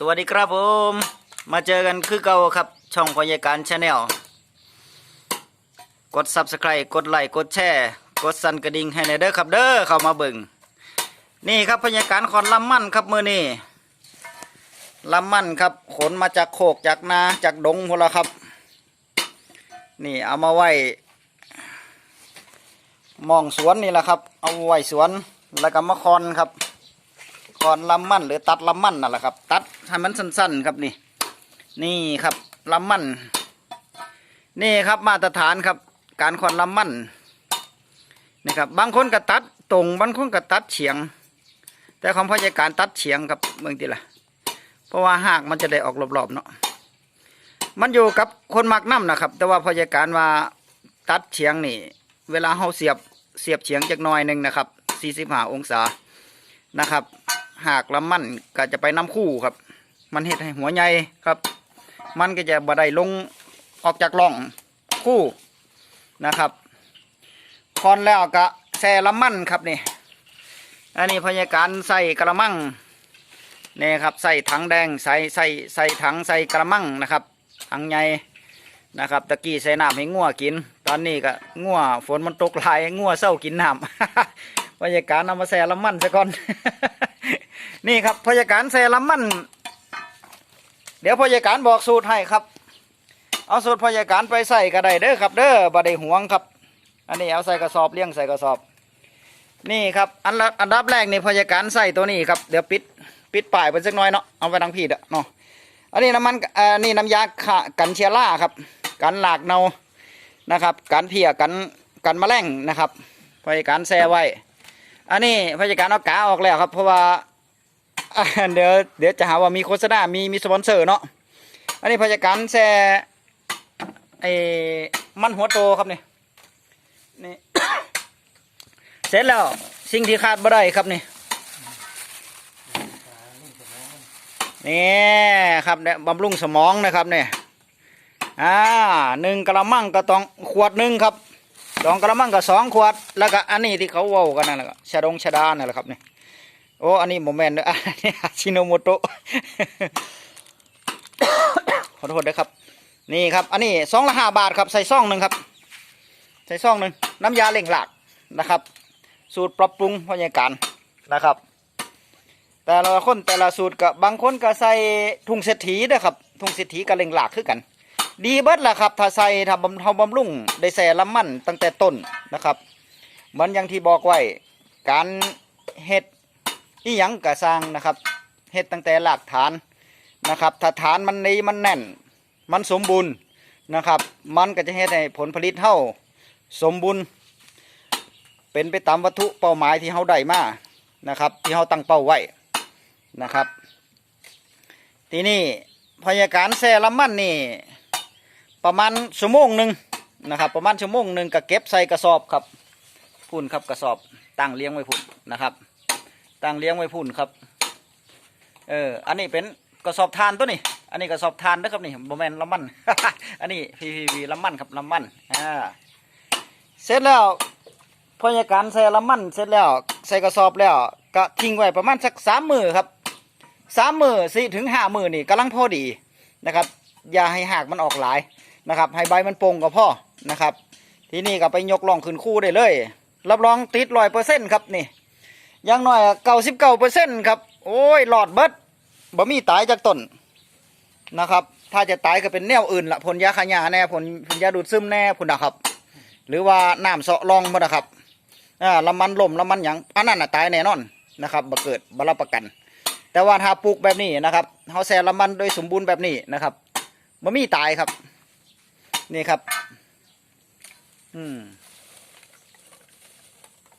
สวัสดีครับผม มาเจอกันคือเก่าครับ ช่องพยาการชาแนลกด Subscribe กดไลค์กดแชร์กดสั่นกระดิ่งให้ในอยเด้อครับเด้อเข้ามาเบิ่งนี่ครับพยาการคอนลำมั่นครับมือนี่ลำมั่นครับ ขนมาจากโคกจากนาจากดงพวกเราครับ นี่เอามาไว้มองสวนนี่แหละครับ เอาไว้สวนแล้วก็มาคอนครับ คอนลำมันหรือตัดลำมันนั่นแหละครับ ตัดให้มันสั้นๆครับนี่ นี่ครับลำมัน นี่ครับมาตรฐานครับ การคอนลำมันนี่ครับบางคนก็ตัดตรงบางคนก็ตัดเฉียง แต่ของพ่อใหญ่การตัดเฉียงครับเมืองที่ละเพราะว่าหากมันจะได้ออกรอบๆเนาะมันอยู่กับคนมักน้ำนะครับ แต่ว่าพ่อใหญ่การว่าตัดเฉียงนี่ เวลาเขาเสียบเสียบเฉียงจักน่อยหนึ่งนะครับ45องศานะครับ หากลำมันก็จะไปน้ำคู่ครับ มันเห็ดให้หัวใหญ่ครับ มันก็จะบดได้ลงออกจากร่องคู่นะครับคอนแล้วก็แซ่ลำมันครับนี่อันนี้พยาการใส่กระมังนี่ครับใส่ถังแดงใส่ใส่ใส่ถังใส่กระมังนะครับถังใหญ่นะครับตะกี้ใส่น้ำให้งัวกิน ตอนนี้ก็งัวฝนมันตกหลายงัวเศร้ากินน้ำพยาการเอามาแซ่ลำมันซะก่อน นี่ครับพยาการแซลมัน เดี๋ยวพยาการบอกสูตรให้ครับ เอาสูตรพยาการไปใส่ก็ไดเด้อครับ เด้อบะไดห่วงครับ อันนี้เอาใส่กระสอบเลี้ยงใส่กระสอบ นี่ครับอันอันดับแรกนี่พยาการใส่ตัวนี้ครับเดี๋ยวปิดปิดปลายไปสักหน่อยเนาะเอาไปทางพีดอะเนาะอันนี้น้ำมันอ่านี่น้ำยาขะกันเชื้อราครับ กันหลากเนานะครับ กันเพียกันกันแมลงนะครับพยาการแซ่ไว้ อันนี้พยาการเอากาออกแล้วครับเพราะว่า เดี๋ยวเดี๋ยวจะหาว่ามีโฆษณา มีมีสปอนเซอร์เนาะ อันนี้พยาการแซ่ไอ้มันหัวโตครับนี่นี่ เสร็จแล้วสิ่งที่ขาดบ่ได้ครับนี่นี่ครับเนี่ยบำรุงสมองนะครับเนี่ยอ่าหนึ่งกระมังก็ต้องขวดหนึ่งครับสองกระมังก็สองขวด แล้วก็อันนี้ที่เขาเว้ากันนั่นแหละครับชาดงชาดานั่นแหละครับนี่ โอ้อันนี้โมเมนต์อันนี้ชิโนโมโตะขอโทษด้วยครับ นี่ครับ อันนี้ซองละห้าบาทครับ ใส่ซองหนึ่งครับ ใส่ซองหนึ่งน้ำยาเล่งหลักนะครับ สูตรปรับปรุงพยาการนะครับ แต่ละคนแต่ละสูตรกับบางคนก็ใส่ถุงเศรษฐีนะครับถุงเศรษฐีกับเล่งหลักคือกัน ดีเบิดล่ะครับ ถ้าใส่ถ้าบำเทาบำรุงได้ใส่ลำมันตั้งแต่ต้นนะครับ เหมือนอย่างที่บอกไว้การเฮ็ด อีหยังกะสร้างนะครับเฮ็ดตั้งแต่หลักฐานนะครับถ้าฐานมันนี้มันแน่น มันสมบูรณ์นะครับ มันก็จะเฮ็ดให้ผลผลิตเท่าสมบูรณ์ เป็นไปตามวัตถุเป้าหมายที่เขาได้มานะครับ ที่เขาตั้งเป้าไว้นะครับ ทีนี้พยาการแซ่ละมันนี่ประมาณชั่วโมงหนึ่งนะครับประมาณชั่วโมงหนึ่งก็เก็บใส่กระสอบครับพุ่นครับกระสอบตั้งเลี้ยงไว้พุ่นนะครับ ตั้งเลี้ยงไว้พุ่นครับ เออ อันนี้เป็นกระสอบทานตัวนี้ อันนี้กระสอบทานนะครับนี่โมเมนละมัน อันนี้พีพีวีละมันครับละมัน อ่า เสร็จแล้วพยาการใส่ละมันเสร็จแล้วใส่กระสอบแล้วก็ทิ้งไว้ประมาณสักสามมือครับสามมือสี่ถึงห้ามือนี่กำลังพอดีนะครับ อย่าให้หากมันออกหลายนะครับ ให้ใบมันโป่งก็พอนะครับ ทีนี้ก็ไปยกล่องขึ้นคู่ได้เลย รับรองติดร้อยเปอร์เซ็นต์ครับนี่ อยังน้อยเก้าสิบเก้าเปอร์เซ็นต์ครับ โอ้ยหลอดเบิดบ่มีตายจากต้นนะครับ ถ้าจะตายก็เป็นแนวอื่นละผลยาขยาแน่ผลผลยาดูดซึมแน่พุ่นะครับ หรือว่าน้ำเสาะรองบ่นะครับอ่าละมันลมละมันหยังอันนั้นน่ะตายแน่นอนนะครับบ่เกิดบ่รับประกัน แต่ว่าถ้าปลูกแบบนี้นะครับเฮาแซ่ละมันโดยสมบูรณ์แบบนี้นะครับบ่มีตายครับ นี่ครับ อืม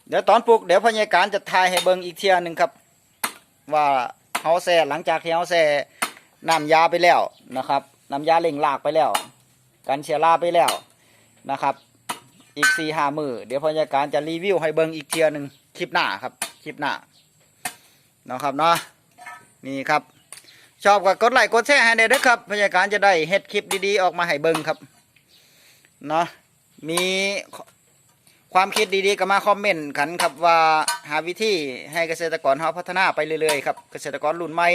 เดี๋ยวตอนปลูกเดี๋ยวพยาการจะทายให้เบิ่งอีกเทียหนึ่งครับ ว่าเฮาแซ่หลังจากที่เฮาแซ่น้ำยาไปแล้วนะครับน้ำยาเล่งลากไปแล้ว กันเชื้อราไปแล้วนะครับ อีกสี่ห้ามือเดี๋ยวพยาการจะรีวิวให้เบิ่งอีกเทียหนึ่งคลิปหน้าครับคลิปหน้าเนาะครับเนาะนี่ครับ ชอบก็กดไลค์กดแชร์ให้เด้อครับพยาการจะได้เฮ็ดคลิปดีๆออกมาให้เบิ่งครับเนาะมี ความคิดดีๆก็มาคอมเมนต์กันครับว่าหาวิธีให้เกษตรกรเฮาพัฒนาไปเรื่อยๆครับเกษตรกรรุ่นใหม่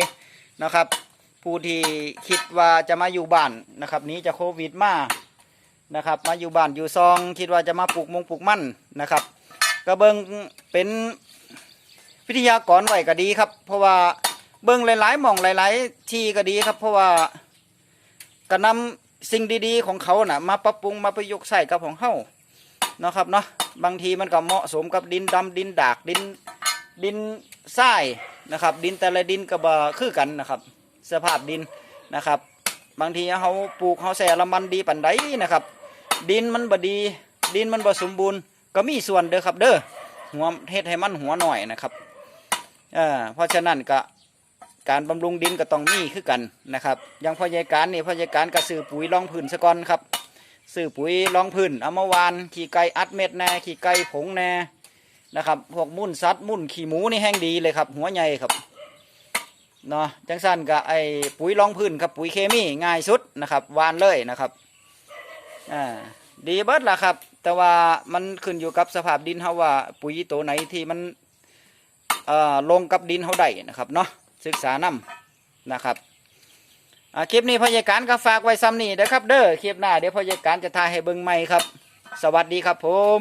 นะครับ ผู้ที่คิดว่าจะมาอยู่บ้านนะครับนี้จะโควิดมานะครับ มาอยู่บ้านอยู่ซอง คิดว่าจะมาปลูกมงปลูกมั่นนะครับก็เบิงเป็นวิทยากรไหวก็ดีครับ เพราะว่าเบิงหลายๆหม่องหลาย ๆ ที่ก็ดีครับ เพราะว่าก็นำสิ่งดีๆ ของเขานะ่ะ มาปรับปรุงมาประยุกต์ใส่กับของเฮา นาะครับเนาะบางทีมันก็เหมาะสมกับดินดำดินดากดินดินทรายนะครับ ดินแต่ละดินก็บ่คือกันนะครับ สภาพดินนะครับ บางทีเขาปลูกเขาแส่ละมันดีปันใดนะครับ ดินมันบดี ดินมันบ่สมบูรณ์ ก็มีส่วนเด้อครับ เด้อหัวเฮ็ดให้มันหัวหน่อยนะครับเอ่าเพราะฉะนั้นก็การบำรุงดินก็ต้องมีคือกันนะครับอยังพ่อใหญ่การนี่พ่อใหญ่การก็ซื้อปุ๋ยรองพื้นซะก่อนครับ ซื้อปุ๋ยรองพื้นเอามาวาน ขี้ไก่อัดเม็ดแน่ขี้ไก่ผงแน่นะครับพวกมุ่นสัตว์มุ่นขี้หมูนี่แห้งดีเลยครับ หัวใหญ่ครับเนาะจังสันกับไอ้ปุ๋ยรองพื้นครับปุ๋ยเคมีง่ายสุดนะครับวานเลยนะครับอ่าดีเบิร์ดล่ะครับ แต่ว่ามันขึ้นอยู่กับสภาพดินเฮาว่าปุ๋ยตัวไหนที่มันเอ่อลงกับดินเฮาได้นะครับเนาะศึกษานํนะครับ อ่าคลิปนี้พยาการก็ฝากไว้ซ้ำนี่นะครับ เด้อคลิปหน้าเดี๋ยวพยาการจะทายให้เบิ่งใหม่ครับ สวัสดีครับผม